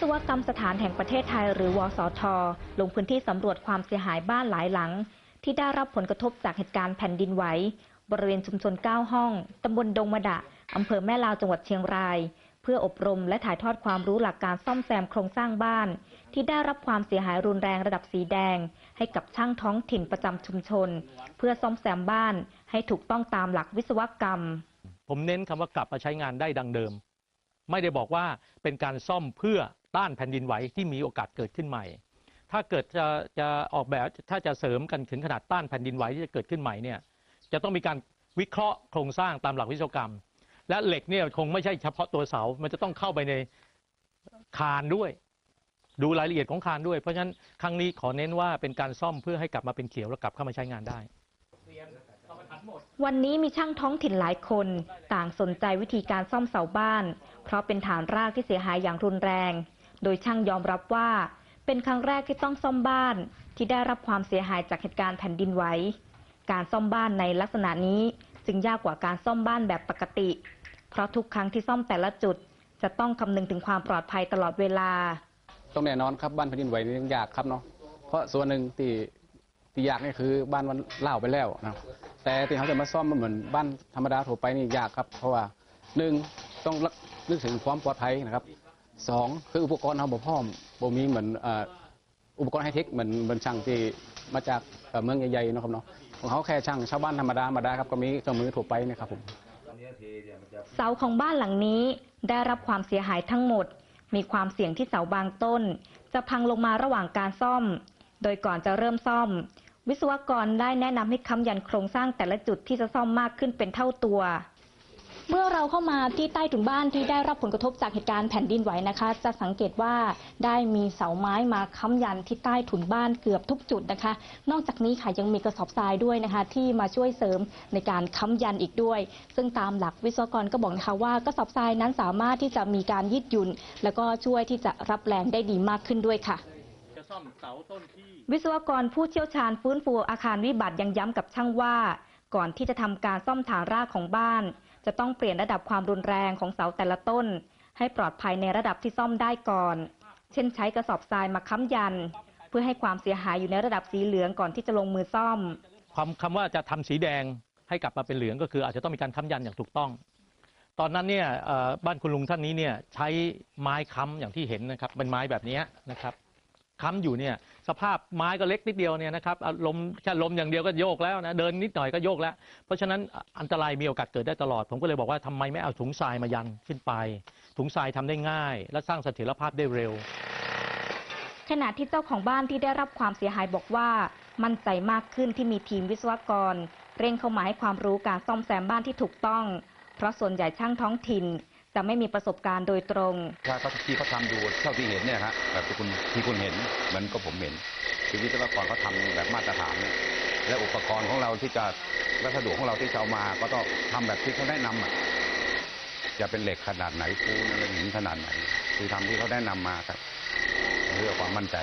วิศวกรรมสถานแห่งประเทศไทยหรือวสท ลงพื้นที่สำรวจความเสียหายบ้านหลายหลัง ที่ได้รับผลกระทบจากเหตุการณ์แผ่นดินไหว บริเวณชุมชน 9 ห้อง ตำบลดงมะดะ อำเภอแม่ลาวจังหวัดเชียงราย เพื่ออบรมและถ่ายทอดความรู้หลักการซ่อมแซมโครงสร้างบ้าน ที่ได้รับความเสียหายรุนแรงระดับสีแดง ให้กับช่างท้องถิ่นประจำชุมชน เพื่อซ่อมแซมบ้านให้ถูกต้องตามหลักวิศวกรรม ผมเน้นคำว่ากลับมาใช้งานได้ดังเดิม ไม่ได้บอกว่าเป็นการซ่อมเพื่อ ต้านแผ่นดินไหวที่มีโอกาสเกิดขึ้นใหม่ ถ้าเกิดจะจะออกแบบถ้าจะเสริมกันถึงขนาดต้านแผ่นดินไหวที่จะเกิดขึ้นใหม่เนี่ยจะต้องมีการวิเคราะห์โครงสร้างตามหลักวิศวกรรม และเหล็กเนี่ยคงไม่ใช่เฉพาะตัวเสา มันจะต้องเข้าไปในคานด้วย ดูรายละเอียดของคานด้วย เพราะฉะนั้นครั้งนี้ขอเน้นว่าเป็นการซ่อมเพื่อให้กลับมาเป็นเขียวและกลับเข้ามาใช้งานได้วันนี้มีช่างท้องถิ่นหลายคน ต่างสนใจวิธีการซ่อมเสาบ้าน เพราะเป็นฐานรากที่เสียหายอย่างรุนแรง โดยช่างยอมรับว่า เป็นครั้งแรกที่ต้องซ่อมบ้านที่ได้รับความเสียหายจากเหตุการณ์แผ่นดินไหว การซ่อมบ้านในลักษณะนี้จึงยากกว่าการซ่อมบ้านแบบปกติ เพราะทุกครั้งที่ซ่อมแต่ละจุด จะต้องคำนึงถึงความปลอดภัยตลอดเวลา ต้องแน่นอนครับบ้านแผ่นดินไหวนี่ยากครับเนาะ เพราะส่วนหนึ่งที่ที่ยากนี่คือบ้านมันเล่าไปแล้วนะแต่ที่เขาจะมาซ่อมมันเหมือนบ้านธรรมดาทั่วไปนี่ยากครับ เพราะว่าหนึ่งต้องนึกถึงความปลอดภัยนะครับ สองคืออุปกรณ์เราบ่พร้อมบ่มีเหมือนอ่ออุปกรณ์ไฮเทคเหมือนเหมือนช่างที่มาจากเอ่อเมืองใหญ่ๆเนาะครับเนาะของเขาแค่ช่างชาวบ้านธรรมดาธรรมดาครับก็มีเครื่องมือทั่วไปนะครับผม เสาของบ้านหลังนี้ได้รับความเสียหายทั้งหมด มีความเสี่ยงที่เสาบางต้น จะพังลงมาระหว่างการซ่อม โดยก่อนจะเริ่มซ่อม วิศวกรได้แนะนำให้ค้ำยันโครงสร้างแต่ละจุดที่จะซ่อมมากขึ้นเป็นเท่าตัว เมื่อเราเข้ามาที่ใต้ถุนบ้านที่ได้รับผลกระทบจากเหตุการณ์แผ่นดินไหวนะคะ จะสังเกตว่าได้มีเสาไม้มาค้ำยันที่ใต้ถุนบ้านเกือบทุกจุดนะคะ นอกจากนี้ค่ะยังมีกระสอบทรายด้วยนะคะ ที่มาช่วยเสริมในการค้ำยันอีกด้วย ซึ่งตามหลักวิศวกรก็บอกนะคะว่ากระสอบทรายนั้นสามารถที่จะมีการยืดหยุ่น แล้วก็ช่วยที่จะรับแรงได้ดีมากขึ้นด้วยค่ะวิศวกรผู้เชี่ยวชาญฟื้นฟูอาคารวิบัติยังย้ำกับช่างว่า ก่อนที่จะทำการซ่อมฐานรากของบ้าน จะต้องเปลี่ยนระดับความรุนแรงของเสาแต่ละต้น ให้ปลอดภัยในระดับที่ซ่อมได้ก่อน เช่นใช้กระสอบทรายมาค้ำยัน เพื่อให้ความเสียหายอยู่ในระดับสีเหลืองก่อนที่จะลงมือซ่อมความคำว่าจะทำสีแดงให้กลับมาเป็นเหลืองก็คืออาจจะต้องมีการค้ำยันอย่างถูกต้อง ตอนนั้นเนี่ยบ้านคุณลุงท่านนี้เนี่ยใช้ไม้ค้ำอย่างที่เห็นนะครับเป็นไม้แบบนี้นะครับ ค้ำอยู่เนี่ยสภาพไม้ก็เล็กนิดเดียวเนี่ยนะครับลมแค่ลมอย่างเดียวก็โยกแล้วนะเดินนิดหน่อยก็โยกแล้ว เพราะฉะนั้นอันตรายมีโอกาสเกิดได้ตลอด ผมก็เลยบอกว่าทำไมไม่เอาถุงทรายมายันขึ้นไป ถุงทรายทำได้ง่าย และสร้างเสถียรภาพได้เร็ว ขณะที่เจ้าของบ้านที่ได้รับความเสียหายบอกว่า มั่นใจมากขึ้นที่มีทีมวิศวกร เร่งเข้ามาให้ความรู้การซ่อมแซมบ้านที่ถูกต้อง เพราะส่วนใหญ่ช่างท้องถิ่น จะไม่มีประสบการณ์โดยตรงถ้าเขาที่เขาทำดูเท่าที่เห็นเนี่ยฮะแบบที่คุณที่คุณเห็นเหมือนก็ผมเห็นคือวิศวกรเขาทำแบบมาตรฐานเนี่ยและอุปกรณ์ของเราที่จะวัสดุของเราที่จะเอามาก็ต้องทำแบบที่เขาแนะนำอะจะเป็นเหล็กขนาดไหนปูนอะไรหินขนาดไหนคือทำที่เขาแนะนำมาครับเพื่อความมั่นใจ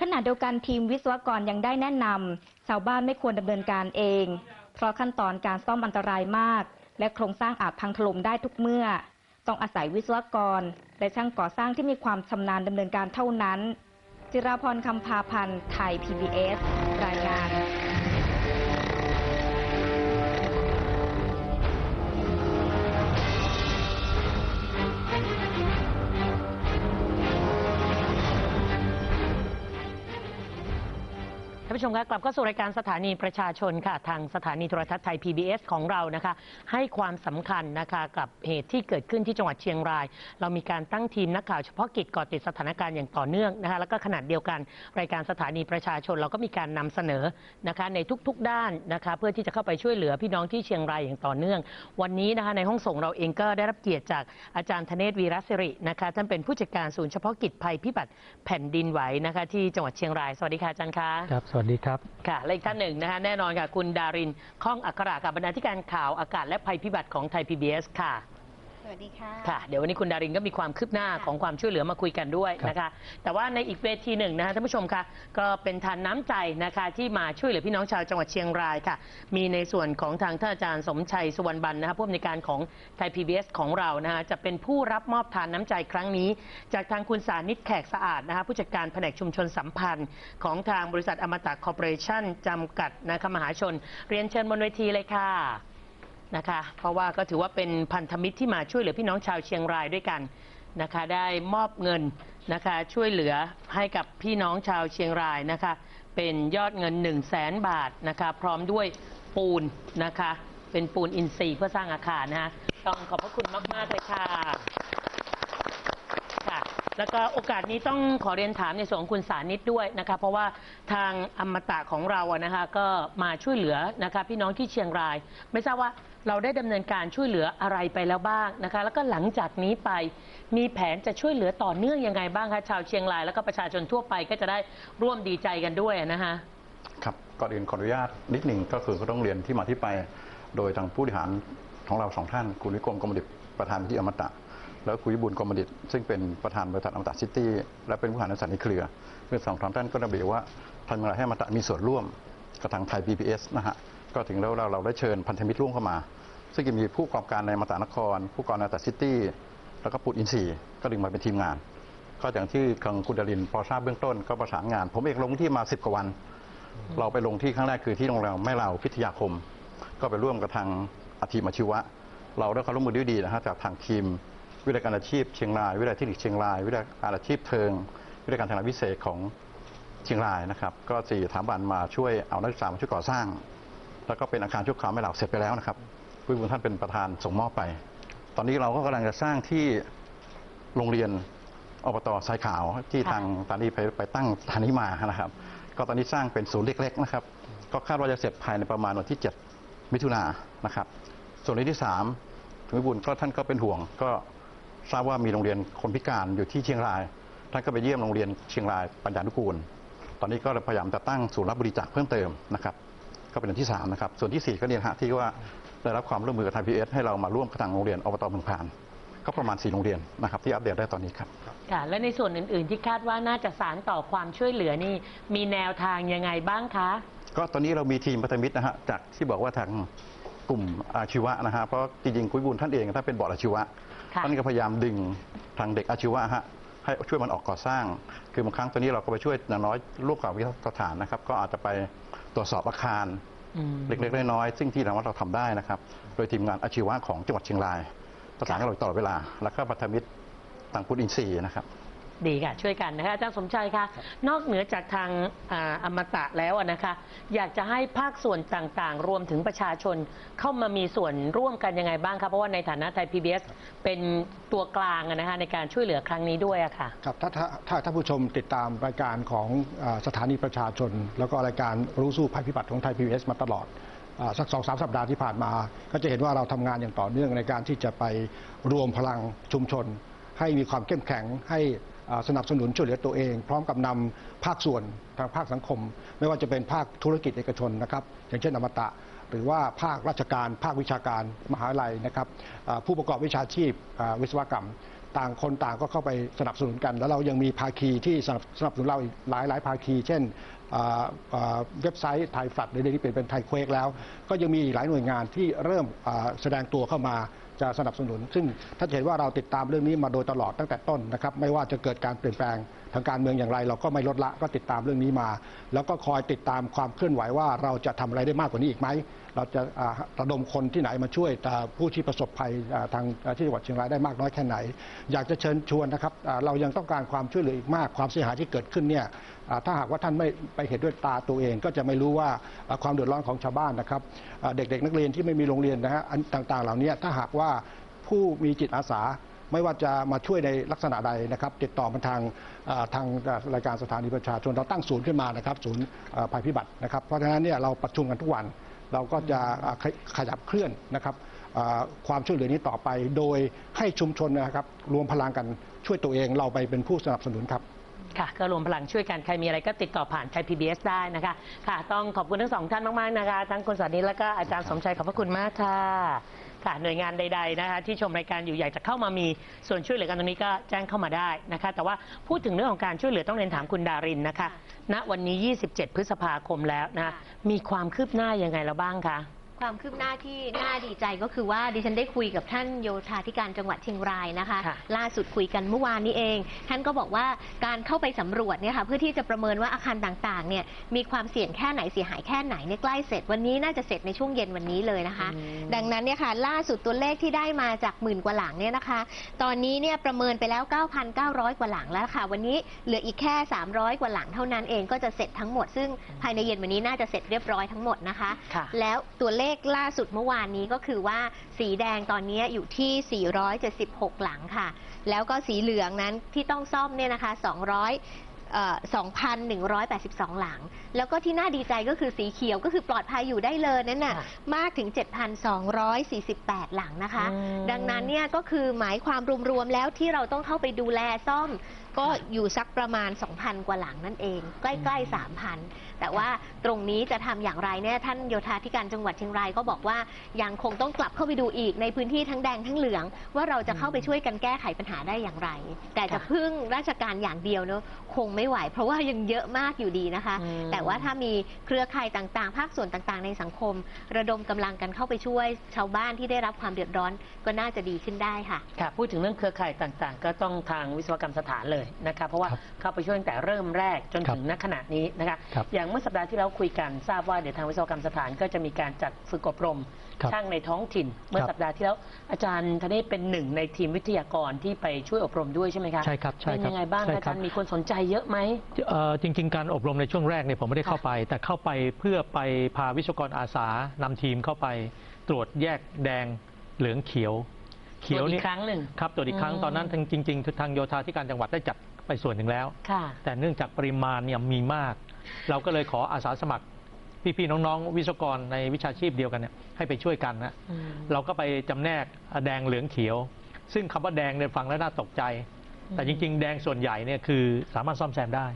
ขณะเดียวกันทีมวิศวกรยังได้แนะนำชาวบ้านไม่ควรดำเนินการเอง เพราะขั้นตอนการซ่อมอันตรายมาก และโครงสร้างอาจพังถล่มได้ทุกเมื่อ ต้องอาศัยวิศวกร และช่างก่อสร้างที่มีความชำนาญดำเนินการเท่านั้น จิราพรคำพาพันธ์ ไทย PBS รายงานานผู้ชมคะกลับเข้าสู่รายการสถานีประชาชนค่ะ ทางสถานีโทรทัศน์ไทย PBS ของเรานะคะ ให้ความสำคัญนะคะกับเหตุที่เกิดขึ้นที่จังหวัดเชียงราย เรามีการตั้งทีมนักข่าวเฉพาะกิจกาะติดสถานการณ์อย่างต่อเนื่องนะคะแล้วก็ขนาดเดียวกันรายการสถานีประชาชนเราก็มีการนำเสนอนะคะในทุกๆด้านนะคะเพื่อที่จะเข้าไปช่วยเหลือพี่น้องที่เชียงรายอย่างต่อเนื่อง วันนี้นะคะในห้องส่งเราเองก็ได้รับเกียรติจากอาจารย์ธเนศวีรศิรินะคะท่านเป็นผู้จัดการศูนย์เฉพาะกิจภัยพิบัติแผ่นดินไหวนะคะที่จังหวัดเชียงรายสวัสดีค่ะอาจารย์คะครับวัสดีครับ ค่ะ และอีกท่านหนึ่งนะคะแน่นอนค่ะ คุณดารินข้องอัครากับบรรณาธิการข่าวอากาศและภัยพิบัติของไทย PBS ค่ะ สวัสดีค่ะ ค่ะ เดี๋ยววันนี้คุณดารินก็มีความคืบหน้าของความช่วยเหลือมาคุยกันด้วยนะคะ แต่ว่าในอีกเวทีหนึ่งนะคะท่านผู้ชมคะก็เป็นทานน้ำใจนะคะที่มาช่วยเหลือพี่น้องชาวจังหวัดเชียงรายค่ะ มีในส่วนของทางท่านอาจารย์สมชัยสุวรรณบันนะคะผู้อำนวยการของไทย PBS ของเรานะคะจะเป็นผู้รับมอบทานน้ำใจครั้งนี้ จากทางคุณสานิตแขกสะอาดนะคะผู้จัดการแผนกชุมชนสัมพันธ์ ของทางบริษัทอมตะคอร์ปอเรชั่นจำกัดนะคะมหาชน เรียนเชิญบนเวทีเลยค่ะ นะคะ เพราะว่าก็ถือว่าเป็นพันธมิตรที่มาช่วยเหลือพี่น้องชาวเชียงรายด้วยกันนะคะ ได้มอบเงินนะคะช่วยเหลือให้กับพี่น้องชาวเชียงรายนะคะ เป็นยอดเงิน 1 0 0 0 0แสนบาทนะคะ พร้อมด้วยปูนนะคะ เป็นปูนอินทรีย์เพื่อสร้างอาคารนะคะต้องขอบพระคุณมาก ๆ เลยค่ะค่ะ แล้วก็โอกาสนี้ต้องขอเรียนถามในส่วนของคุณสานิตด้วยนะคะ เพราะว่าทางอมตะของเราอะนะคะ ก็มาช่วยเหลือนะคะ พี่น้องที่เชียงราย ไม่ทราบว่า เราได้ดำเนินการช่วยเหลืออะไรไปแล้วบ้างนะคะ แล้วก็หลังจากนี้ไปมีแผนจะช่วยเหลือต่อเนื่องยังไงบ้างคะชาวเชียงราย แล้วก็ประชาชนทั่วไปก็จะได้ร่วมดีใจกันด้วยนะคะครับก่อนอื่นขออนุญาตนิดหนึ่งก็คือก็ต้องเรียนที่มาที่ไป โดยทางผู้บริหารของเราสองท่าน คุณวิกรมกรมดิตประธานที่อมตะ แล้วคุณวิบูลกรมดิตซึ่งเป็นประธานบริษัทอมตะซิตี้และเป็นผู้บริหารบริษัทในเครือคือสองท่านก็ระบุว่าทำอย่างไรให้อมตะมีส่วนร่วมกับทางไทย PBS นะฮะ ก็ถึงแล้วเราเราได้เชิญพันธมิตรร่วมเข้ามา ซึ่งจะมีผู้ประกอบการในอมตะนคร ผู้ประกอบการในอมตะซิตี้แล้วก็ปูดอินซีย์ก็ดึงมาเป็นทีมงาน ก็อย่างที่ทางคุณดารินพอทราบเบื้องต้นก็ประสานงาน ผมเองลงที่มา10กว่าวัน เราไปลงที่ครั้งแรกคือที่โรงแรมแม่ลาวพิทยาคม ก็ไปร่วมกับทางอาทีมอาชีวะ เราได้ความร่วมมือด้วยดีนะฮะจากทางทีม วิทยาการอาชีพเชียงรายวิทยาเทคนิคเชียงรายวิทยาการอาชีพเทิงวิทยาการทางวิเศษของเชียงรายนะครับ ก็สี่สถาบันมาช่วยเอานักศึกษามาช่วยก่อสร้าง แล้วก็เป็นอาคารชั่วคราวแม่ลาวเสร็จไปแล้วนะครับผู้บุญท่านเป็นประธานส่งมอบไป ตอนนี้เราก็กำลังจะสร้างที่โรงเรียนอบตทรายขาวที่ค่ะทางตานีไปไปตั้งสถานีมานะครับ ก็ตอนนี้สร้างเป็นศูนย์เล็ก ๆ นะครับ ก็คาดว่าจะเสร็จภายในประมาณวันที่ 7 มิถุนายนนะครับ ส่วนเรื่องที่3ถึงวิบูลย์ก็ท่านก็เป็นห่วง ก็ทราบว่ามีโรงเรียนคนพิการอยู่ที่เชียงราย ท่านก็ไปเยี่ยมโรงเรียนเชียงรายปัญญานุกูล ตอนนี้ก็พยายามจะตั้งศูนย์รับบริจาคเพิ่มเติมนะครับ ก็เป็นอันที่3นะครับส่วนทีสี่4 ก็เนี่ยนะฮะที่ว่าได้รับความร่วมมือกับทางพีเอสให้เรามาร่วมกับทางโรงเรียนอบตเมืองพานก็ประมาณ 4 โรงเรียนนะครับที่อัปเดตได้ตอนนี้ครับ ค่ะ และในส่วนอื่น ๆ ที่คาดว่าน่าจะสารต่อความช่วยเหลือนี่มีแนวทางยังไงบ้างคะ ก็ตอนนี้เรามีทีมพัฒมิตรนะฮะจากที่บอกว่าทางกลุ่มอาชีวะนะฮะเพราะจริงๆคุยบุญท่านเองท่านเป็นบอร์ดอาชีวะค่ะ ท่านก็พยายามดึงทางเด็กอาชีวะฮะให้ช่วยมันออกก่อสร้าง คือบางครั้งตัวนี้เราก็ไปช่วยอย่างน้อยร่วมกับวิทยาสถานนะครับ ก็อาจจะไป ตรวจสอบอาคารอืมเล็กๆน้อยๆซึ่งที่เราว่าเราทำได้นะครับ โดยทีมงานอาชีวะของจังหวัดเชียงรายประสานกับเราอยู่ตลอดเวลา แล้วก็พันธมิตรต่างพุทธอินทรีย์นะครับ ดีค่ะ ช่วยกันนะคะอาจารย์สมชัยคะนอกเหนือจากทางอ่าอมตะแล้วอะนะคะ อยากจะให้ภาคส่วนต่างๆ รวมถึงประชาชนเข้ามามีส่วนร่วมกันยังไงบ้างคะเพราะว่าในฐานะไทย PBS เป็นตัวกลางอะนะคะในการช่วยเหลือครั้งนี้ด้วยอะค่ะ ครับถ้าถ้าถ้าท่านผู้ชมติดตามรายการของอาสถานีประชาชน แล้วก็รายการรู้สู้ภัยพิบัติของไทยพีบีมาตลอดอาสักสองสามสัปดาห์ที่ผ่านมา ก็จะเห็นว่าเราทำงานอย่างต่อเนื่องในการที่จะไปรวมพลังชุมชน ให้มีความเข้มแข็งให้อ่า สนับสนุนช่วยเหลือตัวเอง พร้อมกับนำภาคส่วนทางภาคสังคม ไม่ว่าจะเป็นภาคธุรกิจเอกชนนะครับอย่างเช่นอมตะ หรือว่าภาคราชการ ภาควิชาการมหาวิทยาลัยนะครับผู้ประกอบวิชาชีพวิศวกรรม ต่างคนต่างก็เข้าไปสนับสนุนกัน แล้วเรายังมีภาคีที่สนับสนับสนุนเราอีกหลายหลายภาคี เช่นเว็บไซต์ไทยฟัดในเรื่องนี้เป็นเป็นไทยเควกแล้ว ก็ยังมีหลายหน่วยงานที่เริ่มแสดงตัวเข้ามา จะสนับสนุน ซึ่งถ้านเห็นว่าเราติดตามเรื่องนี้มาโดยตลอดตั้งแต่ต้นนะครับ ไม่ว่าจะเกิดการเปลี่ยนแปลง ทางการเมืองอย่างไร เราก็ไม่ลดละก็ติดตามเรื่องนี้มา แล้วก็คอยติดตามความเคลื่อนไหวว่าเราจะทำอะไรได้มากกว่านี้อีกไหมเราจะระดมคนที่ไหนมาช่วยผู้ที่ประสบภัยทางที่จังหวัดเชียงรายได้มากน้อยแค่ไหน อยากจะเชิญชวนนะครับเรายังต้องการความช่วยเหลืออีกมาก ความเสียหายที่เกิดขึ้นเนี่ยถ้าหากว่าท่านไม่ไปเห็นด้วยตาตัวเอง ก็จะไม่รู้ว่าความเดือดร้อนของชาวบ้านนะครับเด็กๆนักเรียนที่ไม่มีโรงเรียนนะฮะต่างๆ เหล่านี้ถ้าหากว่าผู้มีจิตอาสา ไม่ว่าจะมาช่วยในลักษณะใดนะครับ ติดต่อมาทางทางรายการสถานีประชาชนเราตั้งศูนย์ขึ้นมานะครับ ศูนย์ภัยพิบัตินะครับ เพราะฉะนั้นเนี่ยเราประชุมกันทุกวันเราก็จะขยับเคลื่อนนะครับความช่วยเหลือนี้ต่อไป โดยให้ชุมชนนะครับ รวมพลังกันช่วยตัวเองเราไปเป็นผู้สนับสนุนครับค่ะก็รวมพลังช่วยกัน ใครมีอะไรก็ติดต่อผ่านไทย PBS ได้นะคะ ค่ะ ต้องขอบคุณทั้งสองท่านมาก ๆ นะคะ ทั้งคุณสานิและก็อาจารย์สมชัยขอบพระคุณมากค่ะ ค่ะหน่วยงานใดๆนะคะที่ชมรายการอยู่อยากจะเข้ามามีส่วนช่วยเหลือกันตรงนี้ก็แจ้งเข้ามาได้นะคะ แต่ว่าพูดถึงเรื่องของการช่วยเหลือต้องเรียนถามคุณดารินนะคะ ณวันนี้ 27 พฤษภาคมแล้วนะมีความคืบหน้ายังไงแล้วบ้างคะ ความคืบหน้าที่น่าดีใจก็คือว่าดิฉันได้คุยกับท่านโยธาธิการจังหวัดเชียงรายนะคะ ค่ะล่าสุดคุยกันเมื่อวานนี้เอง ท่านก็บอกว่าการเข้าไปสำรวจเนี่ยค่ะเพื่อที่จะประเมินว่าอาคารต่างๆเนี่ยมีความเสี่ยงแค่ไหนเสียหายแค่ไหนเนี่ยใกล้เสร็จ วันนี้น่าจะเสร็จในช่วงเย็นวันนี้เลยนะคะ อืม ดังนั้นเนี่ยค่ะล่าสุดตัวเลขที่ได้มาจากหมื่นกว่าหลังเนี่ยนะคะ ตอนนี้เนี่ยประเมินไปแล้ว 9,900 กว่าหลังแล้วค่ะ วันนี้เหลืออีกแค่ 300 กว่าหลังเท่านั้นเองก็จะเสร็จทั้งหมด ซึ่งภายในเย็นวันนี้น่าจะเสร็จเรียบร้อยทั้งหมดนะคะ ค่ะ แล้วตัวเลขล่าสุดเมื่อวานนี้ก็คือว่าสีแดงตอนนี้อยู่ที่ 476 หลังค่ะ แล้วก็สีเหลืองนั้นที่ต้องซ่อมเนี่ยนะคะ 200เอ่อ2,182 หลัง แล้วก็ที่น่าดีใจก็คือสีเขียวก็คือปลอดภัยอยู่ได้เลยนั่นน่ะค่ะมากถึง 7,248 หลังนะคะอืมดังนั้นเนี่ยก็คือหมายความรวมๆแล้วที่เราต้องเข้าไปดูแลซ่อม ก็อยู่สักประมาณ 2,000 กว่าหลังนั่นเอง ใกล้ๆ 3,000 แต่ว่าตรงนี้จะทำอย่างไรเนี่ยท่านโยธาธิการจังหวัดเชียงรายก็บอกว่ายังคงต้องกลับเข้าไปดูอีกในพื้นที่ทั้งแดงทั้งเหลือง ว่าเราจะเข้าไปช่วยกันแก้ไขปัญหาได้อย่างไร แต่จะค่ะพึ่งราชการอย่างเดียวเนอะคงไม่ไหว เพราะว่ายังเยอะมากอยู่ดีนะคะอืมแต่ว่าถ้ามีเครือข่ายต่างๆ ภาคส่วนต่างๆ ในสังคม ระดมกำลังกันเข้าไปช่วยชาวบ้านที่ได้รับความเดือดร้อนก็น่าจะดีขึ้นได้ค่ะค่ะพูดถึงเรื่องเครือข่ายต่างๆ ก็ต้องทางวิศวกรรมสถานเลยนะคะเพราะว่าครับเข้าไปช่วยตั้งแต่เริ่มแรกจนครับถึงณขณะนี้นะคะครับอย่างเมื่อสัปดาห์ที่แล้วคุยกันทราบว่าเดี๋ยวทางวิศวกรรมสถานก็จะมีการจัดฝึกอบรมครับช่างในท้องถิ่น เมื่อครับสัปดาห์ที่แล้วอาจารย์ธเนศเป็นหนึ่งในทีมวิทยากรที่ไปช่วยอบรมด้วยใช่ไหมคะใช่ครับใช่เป็นครับยังไงบ้างใช่อาครัจาบรย์มีคนสนใจเยอะไหมเอ่อจริง ๆ การอบรมในช่วงแรกเนี่ยผมไม่ได้เข้าไป แต่เข้าไปเพื่อไปพาวิศวกรอาสานำทีมเข้าไปตรวจแยกแดงเหลืองเขียว เขียวตรวจอีนี่กครั้งหนึ่งครับตรวจอีกครั้งอืม ตอนนั้นทางจริงๆทางโยธาธิการจังหวัดได้จัดไปส่วนหนึ่งแล้ว ค่ะ แต่เนื่องจากปริมาณเนี่ยมีมาก เราก็เลยขออาสาสมัคร พี่ๆน้องๆ วิศวกรในวิชาชีพเดียวกันเนี่ยให้ไปช่วยกันนะอืม เราก็ไปจำแนกแดงเหลืองเขียว ซึ่งคำว่าแดงเนี่ยฟังแล้วน่าตกใจ แต่จริง ๆ แดงส่วนใหญ่เนี่ยคือสามารถซ่อมแซมได้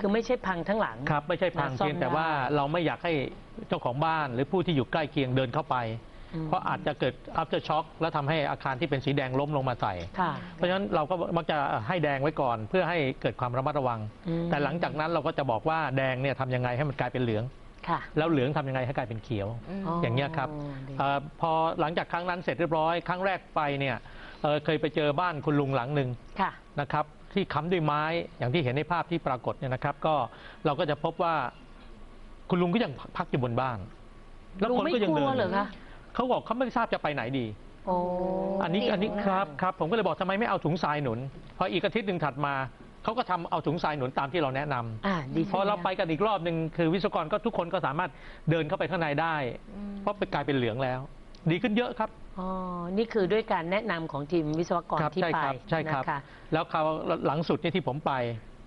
คือไม่ใช่พังทั้งหลัง ครับไม่ใช่พังมาซ่อมเพียงแต่ว่าได้ เราไม่อยากให้เจ้าของบ้านหรือผู้ที่อยู่ใกล้เคียงเดินเข้าไปอืม เพราะอาจจะเกิด after shock แล้วทำให้อาคารที่เป็นสีแดงล้มลงมาใส่ ค่ะ เพราะฉะนั้นเราก็มักจะให้แดงไว้ก่อน เพื่อให้เกิดความระมัดระวัง อืม แต่หลังจากนั้นเราก็จะบอกว่าแดงเนี่ยทำยังไงให้มันกลายเป็นเหลือง ค่ะ แล้วเหลืองทำยังไงให้กลายเป็นเขียวอย่างเงี้ยครับดี เออพอหลังจากครั้งนั้นเสร็จเรียบร้อยครั้งแรกไปเนี่ยเอ่อเคยไปเจอบ้านคุณลุงหลังหนึ่งค่ะ นะครับ ที่ค้ำด้วยไม้อย่างที่เห็นในภาพที่ปรากฏเนี่ยนะครับ ก็เราก็จะพบว่าคุณลุงก็ยังพักอยู่บนบ้าน แล้วลุงคนไม่ก็ยักลัเดิวนเหรอคะ เขาบอกเขาไม่ทราบจะไปไหนดี โอ้อันนี้อันนี้ครับครับผมก็เลยบอกทำไมไม่เอาถุงทรายหนุน พออีกอาทิตย์หนึ่งถัดมาเขาก็ทำเอาถุงทรายหนุนตามที่เราแนะนำอ่าดีพอเราไปขึ้นกันอีกรอบหนึ่งคือวิศวกรก็ทุกคนก็สามารถเดินเข้าไปข้างในได้เพราะไปกลายเป็นเหลืองแล้ว ดีขึ้นเยอะครับ อ๋อนี่คือด้วยการแนะนำของทีมวิศวกรครับที่ใช่ไปครับใช่ครับ นะคะ แล้วคราวหลังสุดเนี่ยที่ผมไป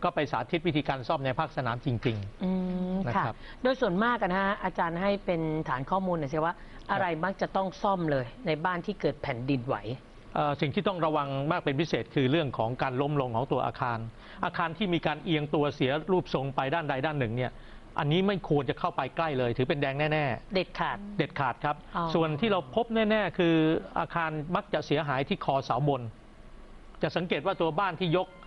ก็ไปสาธิตวิธีการซ่อมในภาคสนามจริง อืมนะค่ะ ครับ โดยส่วนมากอะนะฮะอาจารย์ให้เป็นฐานข้อมูลหน่อยสิว่า อะไรมักจะต้องซ่อมเลย ในบ้านที่เกิดแผ่นดินไหวเอ่อสิ่งที่ต้องระวังมากเป็นพิเศษคือเรื่องของการล้มลงของตัวอาคาร อาคารที่มีการเอียงตัวเสียรูปทรงไปด้านใดด้านหนึ่งเนี่ยอันนี้ไม่ควรจะเข้าไปใกล้เลย ถือเป็นแดงแน่เด็ดขาดๆเด็ดขาดครับ อ๋อ ส่วนที่เราพบแน่ ๆ คืออาคารมักจะเสียหายที่คอเสาบน จะสังเกตว่าตัวบ้านที่ยกเอ่อ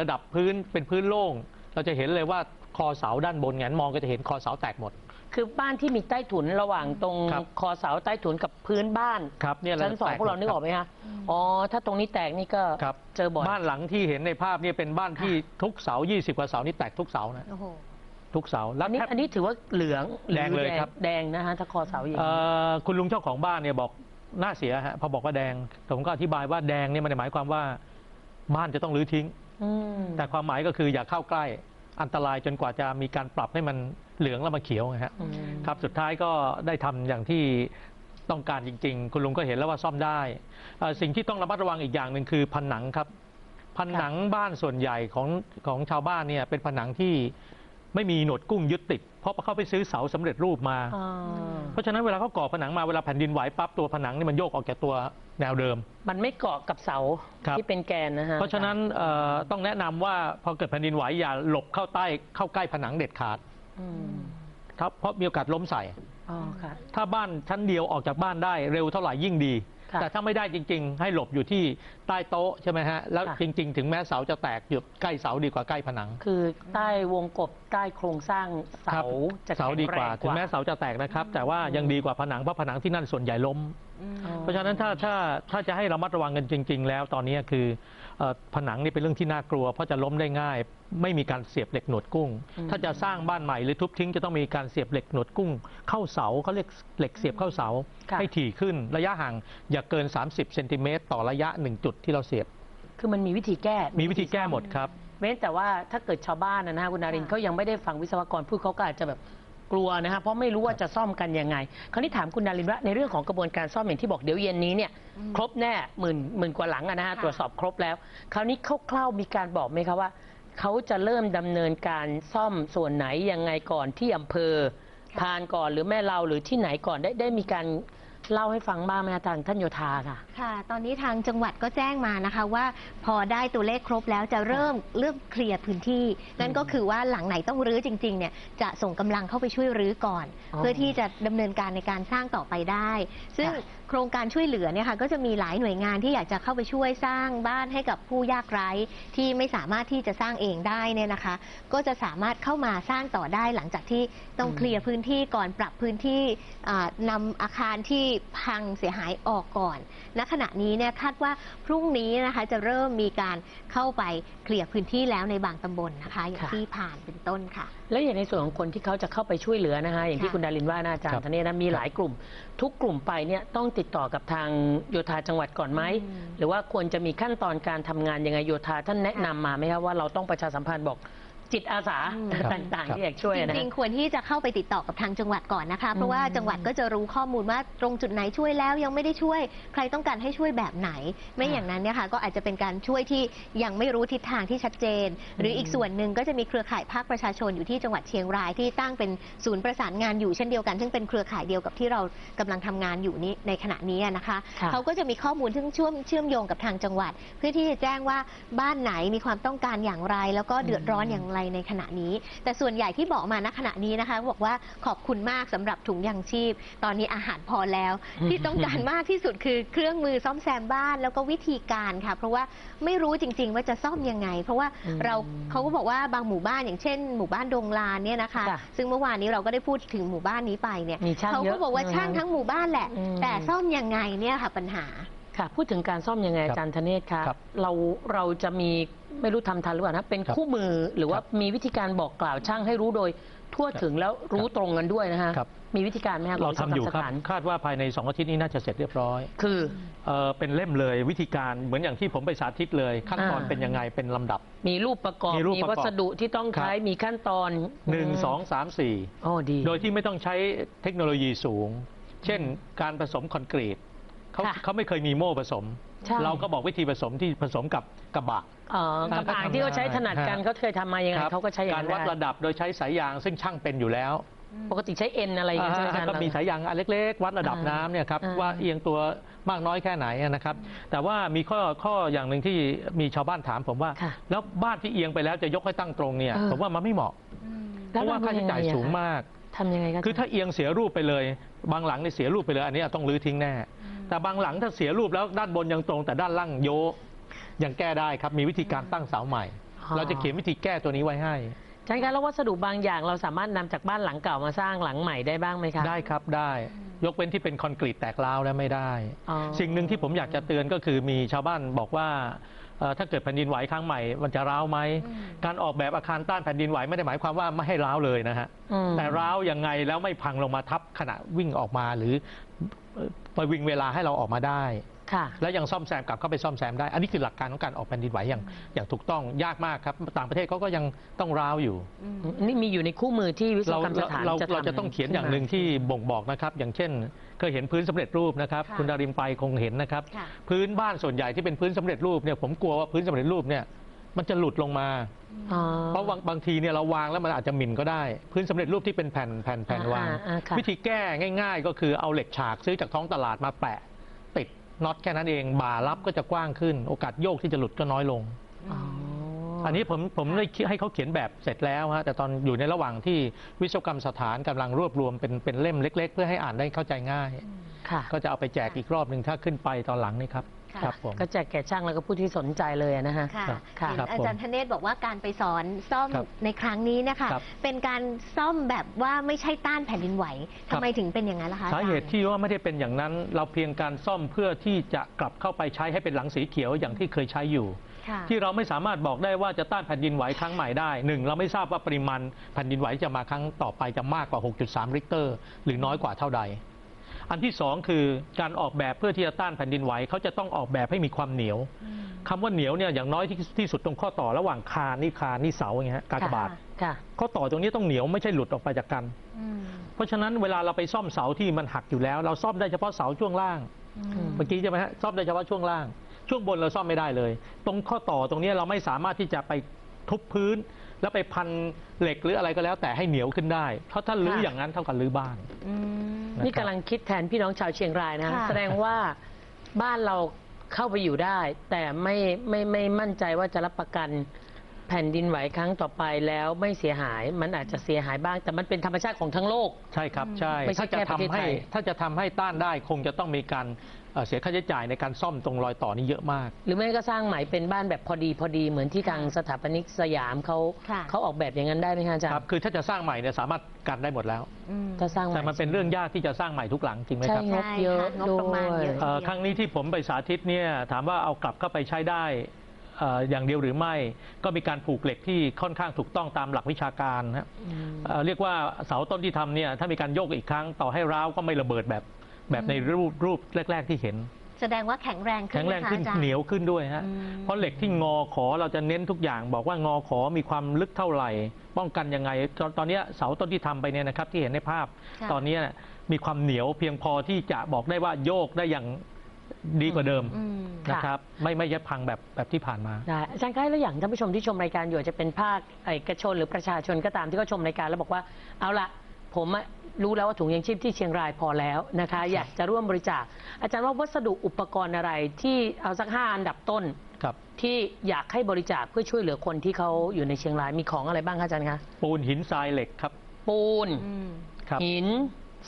ระดับพื้นเป็นพื้นโล่ง เราจะเห็นเลยว่าคอเสาด้านบนแงนมองก็จะเห็นคอเสาแตกหมด คือบ้านที่มีใต้ถุนระหว่างตรงครับคอเสาใต้ถุนกับพื้นบ้านครับเนี่ยชั้นสองแตพวกเรานึกออกหไหมมดคะอ๋อถ้าตรงนี้แตกนี่ก็ครับ เจอบ่อย บ้านหลังที่เห็นในภาพเนี่ยเป็นบ้านที่ทุกเสา 20 กว่าเสานี่แตกทุกเสานะโอ้โหทุกเสาแล้อัวนนี้แทบ อันนี้ถือว่าเหลืองหอแดงเลยครับ แดงนะฮะถ้าคอเสาอย่างเอ่นี้อคุณลุงเจ้าของบ้านเนี่ยบอกน่าเสียฮะพอบอกว่าแดงผมก็อธิบายว่าแดงเนี่ยมันหมายความว่าบ้านจะต้องรื้อทิ้งม แต่ความหมายก็คืออย่าเข้าใกล้อันตรายจนกว่าจะมีการปรับให้มันเหลืองแล้วมาเขียวนะฮะอืมครับสุดท้ายก็ได้ทำอย่างที่ต้องการจริง ๆ คุณลุงก็เห็นแล้วว่าซ่อมได้เอ่อสิ่งที่ต้องระมัดระวังอีกอย่างหนึ่งคือผนังครับผนังบ้านส่วนใหญ่ของของชาวบ้านเนี่ยเป็นผนังที่ ไม่มีหนวดกุ้งยึดติด เพราะเขาไปซื้อเสาสำเร็จรูปมาอ่าเพราะฉะนั้นเวลาเขาก่อผนังมาเวลาแผ่นดินไหวปั๊บตัวผนังนี่มันโยกออกจากตัวแนวเดิม มันไม่เกาะกับเสาครับที่เป็นแกนนะฮะเพราะฉะนั้นเอ่อต้องแนะนำว่าพอเกิดแผ่นดินไหวอย่าหลบเข้าใต้เข้าใกล้ผนังเด็ดขาดอืมครับเพราะมีโอกาสล้มใส่อ๋อค่ะถ้าบ้านชั้นเดียวออกจากบ้านได้เร็วเท่าไหร่ยิ่งดีค่ะ แต่ถ้าไม่ได้จริง ๆ ให้หลบอยู่ที่ใต้โต๊ะใช่ไหมฮะแล้วค่ะจริง ๆ ถึงแม้เสาจะแตกอยู่ใกล้เสาดีกว่าใกล้ผนัง คือใต้วงกบใต้โครงสร้างเสาครับจะเสาดีกว่าแข็งแรงถึงแม้เสาจะแตกนะครับ แต่ว่ายังดีกว่าผนังเพราะผนังที่นั่นส่วนใหญ่ล้มอ๋อ เพราะฉะนั้นถ้าถ้าถ้าจะให้ระมัดระวังกันจริง ๆ แล้วตอนนี้คือเอ่อผนังนี่เป็นเรื่องที่น่ากลัว เพราะจะล้มได้ง่าย ไม่มีการเสียบเหล็กหนวดกุ้งอืมถ้าจะสร้างบ้านใหม่หรือทุบทิ้งจะต้องมีการเสียบเหล็กหนวดกุ้ง เข้าเสาเขาเรียกเหล็กเสียบเข้าเสาค่ะให้ถี่ขึ้นระยะห่างอย่าเกิน 30เซนติเมตรต่อระยะ1จุดที่เราเสียบ คือมันมีวิธีแก้ มีวิธีแก้หมดครับเว้นแต่ว่าถ้าเกิดชาวบ้านนะนะฮะคุณนารินทร์เขายังไม่ได้ฟังวิศวกรพูดเขาก็อาจจะแบบ กลัวนะฮะเพราะไม่รู้ว่าจะซ่อมกันยังไง คราวนี้ถามคุณนารินทร์ว่าในเรื่องของกระบวนการซ่อมอย่างที่บอกเดี๋ยวเย็นนี้เนี่ยครบแน่หมื่นหมื่นกว่าหลังอะนะฮะค่ะตรวจสอบครบแล้ว คราวนี้คร่าวๆมีการบอกไหมคะว่าเขาจะเริ่มดำเนินการซ่อมส่วนไหนยังไงก่อนที่อำเภอค่ะพานก่อนหรือแม่เราหรือที่ไหนก่อนได้ได้มีการ เล่าให้ฟังบ้างไหมคะทางท่านโยธาค่ะ ค่ะ ตอนนี้ทางจังหวัดก็แจ้งมานะคะว่าพอได้ตัวเลขครบแล้วจะเริ่มเริ่มเคลียร์พื้นที่ นั่นก็คือว่าหลังไหนต้องรื้อจริงๆเนี่ยจะส่งกำลังเข้าไปช่วยรื้อก่อนอ๋อเพื่อที่จะดำเนินการในการสร้างต่อไปได้ ซึ่งค่ะ โครงการช่วยเหลือเนี่ยค่ะก็จะมีหลายหน่วยงานที่อยากจะเข้าไปช่วยสร้างบ้านให้กับผู้ยากไร้ที่ไม่สามารถที่จะสร้างเองได้เนี่ยนะคะ ก็จะสามารถเข้ามาสร้างต่อได้หลังจากที่ต้องเคลียร์พื้นที่ก่อนปรับพื้นที่อ่านำอาคารที่พังเสียหายออกก่อนณขณะนี้เนี่ยคาดว่าพรุ่งนี้นะคะจะเริ่มมีการเข้าไปเคลียร์พื้นที่แล้วในบางตำบลนะคะ อย่างค่ะที่ผ่านเป็นต้นค่ะ แล้วอย่างในส่วนของคนที่เขาจะเข้าไปช่วยเหลือนะคะอย่างที่ค่ะคุณดารินว่านะอาจารครัย์บธเนศนะมีหลายกลุ่ม ทุกกลุ่มไปเนี่ยต้องติดต่อกับทางโยธาจังหวัดก่อนไหมอืมหรือว่าควรจะมีขั้นตอนการทำงานยังไงโยธาท่านแนะนำมาไหมคะว่าเราต้องประชาสัมพันธ์บอก จิตอาสาอืมต่างครับๆที่อยากช่วยจนะ ริงๆ ควรที่จะเข้าไปติดต่อกับทางจังหวัดก่อนนะคะ เพราะว่าอืมจังหวัดก็จะรู้ข้อมูลว่าตรงจุดไหนช่วยแล้วยังไม่ได้ช่วยใครต้องการให้ช่วยแบบไหน ไม่อย่างนั้นเนี่ยค่ะก็อาจจะเป็นการช่วยที่ยังไม่รู้ทิศทางที่ชัดเจน หรืออีกส่วนหนึ่งก็จะมีเครือข่ายภาคประชาชนอยู่ที่จังหวัดเชียงรายที่ตั้งเป็นศูนย์ประสานงานอยู่เช่นเดียวกัน ซึ่งเป็นเครือข่ายเดียวกับที่เรากำลังทำงานอยู่นี้ในขณะนี้นะคะ ค่ะ เขาก็จะมีข้อมูลซึ่งเชื่อมเชื่อมโยงกับทางจังหวัด เพื่อที่จะแจ้งว่าบ้านไหนมีความต้องการอย่างไร แล้วก็เดือดร้อนอย่างไรในขณะนี้ แต่ส่วนใหญ่ที่บอกมาณขณะนี้นะคะ บอกว่าขอบคุณมากสำหรับถุงยางชีพ ตอนนี้อาหารพอแล้ว ที่ต้องการมากที่สุดคือเครื่องมือซ่อมแซมบ้านแล้วก็วิธีการค่ะ เพราะว่าไม่รู้จริง ๆ ว่าจะซ่อมยังไง เพราะว่าอืมเราเขาก็บอกว่าบางหมู่บ้านอย่างเช่น หมู่บ้านดงลานเนี่ยนะคะค่ะซึ่งเมื่อวานนี้เราก็ได้พูดถึงหมู่บ้านนี้ไปเนี่ยมีช่างเขาเยก็อะบอกว่าช่างทั้งหมู่บ้านแหละอืมแต่ซ่อมยังไงเนี่ยค่ะปัญหา ค่ะ พูดถึงการซ่อมยังไงครับอาจารย์ธเนศคะครับเราเราจะมีไม่รู้ทำทันหรือเปล่านะเป็นครับคู่มือหรือว่าครับมีวิธีการบอกกล่าวช่างให้รู้โดย ทั่วถึงแล้วรู้ตรงกันด้วยนะคะครับ มีวิธีการไหมคะเราขงทำอยู่สครับถานคาดว่าภายใน 2 อาทิตย์นี้น่าจะเสร็จเรียบร้อยคือเอ่อเป็นเล่มเลยวิธีการเหมือนอย่างที่ผมไปสาธิตเลย ขั้นตอนอ่าเป็นยังไงเป็นลำดับ มีรูปประกอบมีรูปประกอบวัสดุที่ต้องใช้ครับ มีขั้นตอน1 2 3 4 โอ้ดี โดยที่ไม่ต้องใช้เทคโนโลยีสูง เช่น การผสมคอนกรีต เขาค่ะ เขาไม่เคยมีโม่ผสม ใช่ เราก็บอกวิธีผสมที่ผสมกับกระบะเอ่ออ่ากับอ่างก็ทำที่เขาใช้ถนัดกันฮะเขาเคยทำมายังไงครับเขาก็ใช้อย่างการนั้นวัดได้ระดับโดยใช้สายยางซึ่งช่างเป็นอยู่แล้วปกติใช้เอ็นอะไรอย่างเงี้ยใช่ไหมอาจารย์ ก็มีสายยางอันเล็ก ๆ วัดระดับอ่าน้ำเนี่ยครับอ่า ว่าเอียงตัวมากน้อยแค่ไหนนะครับ แต่ว่ามีข้อข้ออย่างหนึ่งที่มีชาวบ้านถามผมว่า ค่ะแล้วบ้านที่เอียงไปแล้วจะยกให้ตั้งตรงเนี่ย เออ ผมว่ามันไม่เหมาะเพราะว่าค่าใช้จ่ายสูงมาก ทำยังไงกันคือถ้าเอียงเสียรูปไปเลย บางหลังเนี่ยเสียรูปไปเลย อันนี้ต้องรื้อทิ้งแน่ แต่บางหลังถ้าเสียรูปแล้วด้านบนยังตรง แต่ด้านล่างโยกยังแก้ได้ครับมีวิธีการตั้งเสาใหม่ เราจะเขียนวิธีแก้ตัวนี้ไว้ให้ใช่ครับแล้ววัสดุบางอย่างเราสามารถนำจากบ้านหลังเก่ามาสร้างหลังใหม่ได้บ้างไหมคะได้ครับได้ ยกเว้นที่เป็นคอนกรีตแตกร้าวแล้วไม่ได้อ๋อสิ่งหนึ่งที่ผมอยากจะเตือนก็คือมีชาวบ้านบอกว่าเอ่อถ้าเกิดแผ่นดินไหวครั้งใหม่มันจะร้าวไหม การออกแบบอาคารต้านแผ่นดินไหวไม่ได้หมายความว่าไม่ให้ร้าวเลยนะฮะอืมแต่ร้าวยังไงแล้วไม่พังลงมาทับขณะวิ่งออกมาหรือ เอ่อไปวิ่งเวลาให้เราออกมาได้ ค่ะ แล้วยังซ่อมแซมกลับเข้าไปซ่อมแซมได้ อันนี้คือหลักการของการออกแผ่นดินไหวอย่างอย่างถูกต้องยากมากครับ ต่างประเทศเขาก็ยังต้องร้าวอยู่ นี่มีอยู่ในคู่มือที่วิศวเรากรรมสถานเราจะทำเราจะต้องเขียนอย่างหนึ่งที่บ่งบอกนะครับ อย่างเช่น เคยเห็นพื้นสำเร็จรูปนะครับค่ะคุณดารินไปคงเห็นนะครับค่ะพื้นบ้านส่วนใหญ่ที่เป็นพื้นสำเร็จรูปเนี่ยผมกลัวว่าพื้นสำเร็จรูปเนี่ย มันจะหลุดลงมา อ๋อ เพราะบางบางทีเนี่ยเราวางแล้วมันอาจจะหมิ่นก็ได้ พื้นสำเร็จรูปที่เป็นแผ่นแผ่นแผ่นวาง อ่าอ่าค่ะ วิธีแก้ง่าย ๆ ก็คือเอาเหล็กฉากซื้อจากท้องตลาดมาแปะ ติดน็อตแค่นั้นเองบ่ารับก็จะกว้างขึ้น โอกาสโยกที่จะหลุดก็น้อยลง อ๋ออันนี้ผมผมได้ให้เขาเขียนแบบเสร็จแล้วฮะแต่ตอนอยู่ในระหว่างที่วิศวกรรมสถานกำลังรวบรวมเป็นเป็นเล่มเล็ก ๆ เพื่อให้อ่านได้เข้าใจง่าย ค่ะ ก็จะเอาไปแจกอีกรอบหนึ่งถ้าขึ้นไปตอนหลังนี่ครับ ค่ะครับผม ก็แจกแก่ช่างแล้วก็ผู้ที่สนใจเลยนะฮะ ค่ะครับค่ะเห็นครับอาจารย์ธเนศบอกว่าการไปสอนซ่อมครับในครั้งนี้เนะคะ ครับ เป็นการซ่อมแบบว่าไม่ใช่ต้านแผ่นดินไหวครัทำบไมถึงเป็นอย่างนั้นล่ะคะสาเหตุอจรย์ที่ว่าไม่ได้เป็นอย่างนั้น เราเพียงการซ่อมเพื่อที่จะกลับเข้าไปใช้ให้เป็นหลังสีเขียวอย่างที่เคยใช้อยู่ ค่ะที่เราไม่สามารถบอกได้ว่าจะต้านแผ่นดินไหวครั้งใหม่ได้หนึ่งเราไม่ทราบว่าปริมาณแผ่นดินไหวจะมาครั้งต่อไปจะมากกว่า 6.3ริกเตอร์ หรือน้อยกว่าเท่าใด อันที่สองคือการออกแบบเพื่อที่จะต้านแผ่นดินไหวเขาจะต้องออกแบบให้มีความเหนียวคำว่าเหนียวเนี่ยอย่างน้อยที่ที่สุดตรงข้อต่อระหว่างคานนี่คานนี่เสาอย่างเงี้ยฮะกากบาทค่ะข้อต่อตรงนี้ต้องเหนียวไม่ใช่หลุดออกไปจากกันอืมเพราะฉะนั้นเวลาเราไปซ่อมเสาที่มันหักอยู่แล้ว เราซ่อมได้เฉพาะเสาช่วงล่างมเมื่อกี้ใช่ไหมฮะซ่อมได้เฉพาะช่วงล่าง ช่วงบนเราซ่อมไม่ได้เลย ตรงข้อต่อตรงนี้เราไม่สามารถที่จะไปทุบพื้น แล้วไปพันเหล็กหรืออะไรก็แล้วแต่ให้เหนียวขึ้นได้ เพราะถ้าลื้อค่ะ อย่างนั้นเท่ากับลื้อบ้าน อืมนะครับ นี่กำลังคิดแทนพี่น้องชาวเชียงรายนะ ค่ะ แสดงว่าบ้านเราเข้าไปอยู่ได้ แต่ไม่ไม่ไม่มั่นใจว่าจะรับประกันแผ่นดินไหวครั้งต่อไปแล้วไม่เสียหาย มันอาจจะเสียหายบ้าง แต่มันเป็นธรรมชาติของทั้งโลก ใช่ครับใช่ไม่ใช่ถ้าจะแค่ประเทศทำให้ไทยถ้าจะทำให้ต้านได้คงจะต้องมีการ เอ่อเสียค่าใช้จ่ายในการซ่อมตรงรอยต่อนี้เยอะมาก หรือไม่ก็สร้างใหม่เป็นบ้านแบบพอดีพอดีเหมือนที่ทางสถาปนิกสยามเขาค่ะ เขาออกแบบอย่างนั้นได้ไหมคะอาจารครับย์คือถ้าจะสร้างใหม่เนี่ยสามารถกันได้หมดแล้ว อืม ถ้าสร้างใหม่ แต่มันเป็นเรื่องยากที่จะสร้างใหม่ทุกหลังจริงไหมใช่ครับงบเยอะใช่ค่ะงบประมาณเยอะเอ่อครั้งนี้ที่ผมไปสาธิตเนี่ยถามว่าเอากลับเข้าไปใช้ได้เอ่ออย่างเดียวหรือไม่ ก็มีการผูกเหล็กที่ค่อนข้างถูกต้องตามหลักวิชาการนะเอ่อเรียกว่าเสาต้นที่ทำเนี่ยถ้ามีการโยกอีกครั้งต่อให้ร้าวก็ไม่ระเบิดแบบ แบบในรูปรูปแรก ๆ ที่เห็น แสดงว่าแข็งแรงขึ้นแข็งแรงขึ้นะคะอาจารย์เหนียวขึ้นด้วยฮะอืมเพราะเหล็กที่งอขอเราจะเน้นทุกอย่าง บอกว่างอขอมีความลึกเท่าไหร่ ป้องกันยังไง ตอนตอนเนี้ยเสาต้นที่ทำไปเนี่ยนะครับที่เห็นในภาพค่ะตอนเนี้ยมีความเหนียวเพียงพอที่จะบอกได้ว่าโยกได้อย่างดีกว่าเดิมอืมค่ะนะครับไม่ไม่ยับพังแบบแบบที่ผ่านมาได้อาจารย์คะแล้วอย่างท่านผู้ชมที่ชมรายการอยู่อาจจะเป็นภาคเอกชนหรือประชาชนก็ตามที่เขาชมรายการแล้วบอกว่าเอาละ ผมอะรู้แล้วว่าถุงยังชีพที่เชียงรายพอแล้วนะคะ อยากจะร่วมบริจาค อาจารย์ว่าวัสดุอุปกรณ์อะไรที่เอาสักห้าอันดับต้นครับที่อยากให้บริจาคเพื่อช่วยเหลือคนที่เขาอยู่ในเชียงรายมีของอะไรบ้างคะอาจารย์คะปูนหินทรายเหล็กครับ ปูนอืมครับหิน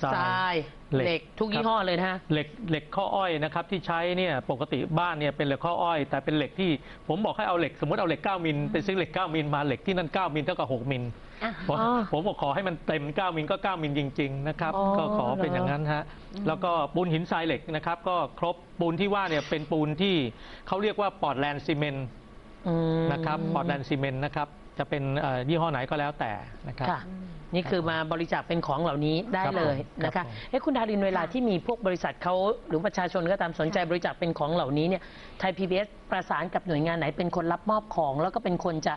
ทรายทรายเหล็กเหล็กทุกยี่ห้อเลยนะฮะเหล็กเหล็กข้ออ้อยนะครับที่ใช้เนี่ยปกติบ้านเนี่ยเป็นเหล็กข้ออ้อย แต่เป็นเหล็กที่ผมบอกให้เอาเหล็กสมมติเอาเหล็ก 9 มิลไปซื้อเหล็ก 9 มิลมาเหล็กที่นั่น 9 มิลเท่ากับ 6 มิล อะผมอ๋อ ผมบอกขอให้มันเต็ม 9 มิลก็ 9 มิลจริง ๆ นะครับ อ๋อก็ขอเป็นอย่างนั้นฮะแล้วก็ปูนหินทรายเหล็กนะครับ ก็ครบปูนที่ว่าเนี่ยเป็นปูนที่เขาเรียกว่าปอร์ตแลนด์ซีเมนต์อืมนะครับปอร์ตแลนด์ซีเมนต์นะครับ จะเป็นเอ่อยี่ห้อไหนก็แล้วแต่นะครับ ค่ะ นี่คือมาบริจาคเป็นของเหล่านี้ได้ครับเลยผมนะครัคะบผม เอ้คุณดารินเวลาที่มีพวกบริษัทเขาหรือประชาชนก็ตามสนใจบริจาคเป็นของเหล่านี้เนี่ยไทย PBS ประสานกับหน่วยงานไหนเป็นคนรับมอบของ แล้วก็เป็นคนจะ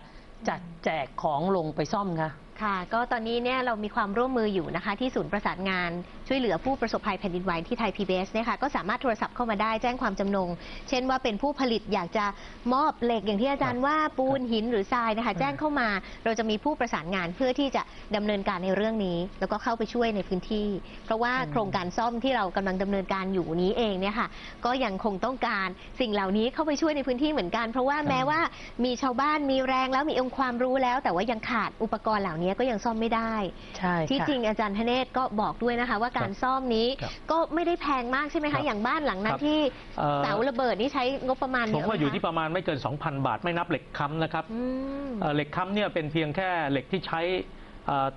จัดแจกของลงไปซ่อมคะ ค่ะก็ตอนนี้เนี่ยเรามีความร่วมมืออยู่นะคะ ที่ศูนย์ประสานงานช่วยเหลือผู้ประสบภัยแผ่นดินไหวที่ไทย PBS เนี่ยค่ะก็สามารถโทรศัพท์เข้ามาได้แจ้งความจำนง เช่นว่าเป็นผู้ผลิตอยากจะมอบเหล็กอย่างที่อาจารย์ว่าปูนหินหรือทรายนะคะ แจ้งเข้ามา เราจะมีผู้ประสานงานเพื่อที่จะดำเนินการในเรื่องนี้ แล้วก็เข้าไปช่วยในพื้นที่ เพราะว่าโครงการซ่อมที่เรากำลังดำเนินการอยู่นี้เองเนี่ยค่ะก็ยังคงต้องการสิ่งเหล่านี้เข้าไปช่วยในพื้นที่เหมือนกัน เพราะว่าแม้ว่ามีชาวบ้านมีแรงแล้วมีองค์ความรู้แล้ว แต่ว่ายังขาดอุปกรณ์เหล่านี้ก็ยังซ่อมไม่ได้ ใช่ที่ค่ะ จริงอาจารย์ธเนศก็บอกด้วยนะคะ ว่าการซ่อมนี้ครับก็ไม่ได้แพงมากใช่ไหมครัคะ บอย่างบ้านหลังนั้คนรับที่เอ่อ เสาระเบิดนี่ใช้งบประมาณผเยมอะไหว่าอยู่คะที่ประมาณไม่เกิน 2,000 บาท ไม่นับเหล็กค้ำนะครับอืม เอ่อเหล็กค้ำเนี่ยเป็นเพียงแค่เหล็กที่ใช้เอ่อ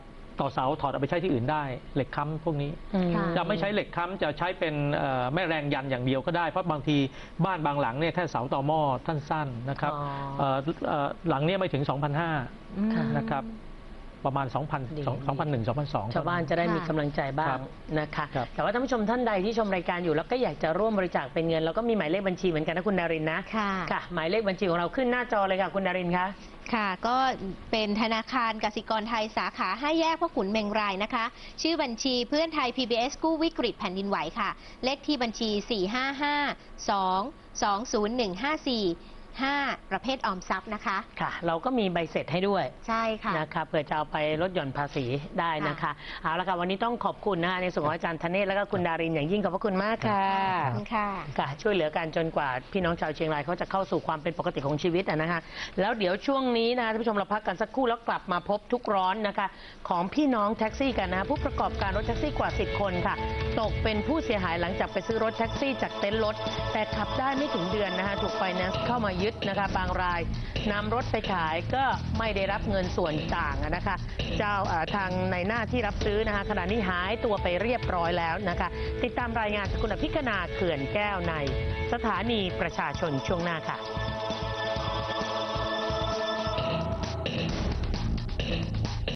ต่อเสาถอดเอาไปใช้ที่อื่นได้ เหล็กค้ำพวกนี้ อืม ค่ะ จะไม่ใช้เหล็กค้ำจะใช้เป็นเอ่อแม่แรงยันอย่างเดียวก็ได้ เพราะบางทีบ้านบางหลังเนี่ยแค่เสาต่อหม้อสั้นๆนะครับอ๋อ เอ่อเอ่อหลังเนี้ไม่ถึง 2,500ค่ะนะครับ ประมาณดี2,000 2,001 2,002 ชาวบ้านจะได้มีกำลังใจบ้าครังบนะคะ ครับแต่ว่าท่านผู้ชมท่านใดที่ชมรายการอยู่แล้วก็อยากจะร่วมบริจาคเป็นเงิน แล้วก็มีหมายเลขบัญชีเหมือนกันนะคุณดารินนะค่ะ ค่ะ หมายเลขบัญชีของเราขึ้นหน้าจอเลยค่ะคุณดารินคะ ค่ะ ก็เป็นธนาคารกสิกรไทยสาขาห้าแยกพ่อขุนเมงรายนะคะ ชื่อบัญชีเพื่อนไทย PBS กู้วิกฤตแผ่นดินไหวค่ะ เลขที่บัญชี 455 2 20154 5 ประเภทออมทรัพย์นะคะ ค่ะ เราก็มีใบเสร็จให้ด้วยใช่ค่ะ นะคะเผื่อจะเอาไปลดหย่อนภาษีได้นะคะ เอาละค่ะวันนี้ต้องขอบคุณนะคะในส่วนของอาจารย์ธเนศและก็คุณดารินอย่างยิ่งขอบพระคุณมากค่ะขอบคุณค่ะ ค่ะ ช่วยเหลือกันจนกว่าพี่น้องชาวเชียงรายเขาจะเข้าสู่ความเป็นปกติของชีวิตอะนะคะ แล้วเดี๋ยวช่วงนี้นะท่านผู้ชมเราพักกันสักครู่แล้วกลับมาพบทุกร้อนนะคะ ของพี่น้องแท็กซี่กันนะผู้ประกอบการรถแท็กซี่กว่า 10 คนค่ะ ตกเป็นผู้เสียหายหลังจากไปซื้อรถแท็กซี่จากเต็นท์รถ แต่ขับได้ไม่ถึงเดือนนะคะถูกไฟแนนซ์เข้ามายึดึดนะคะบางรายนำรถไปขายก็ไม่ได้รับเงินส่วนต่างนะคะ เจ้าทางในหน้าที่รับซื้อนะคะขณะนี้หายตัวไปเรียบร้อยแล้วนะคะ ติดตามรายงานสกุลพิกนาเขื่อนแก้วใน สถานีประชาชนช่วงหน้าค่ะ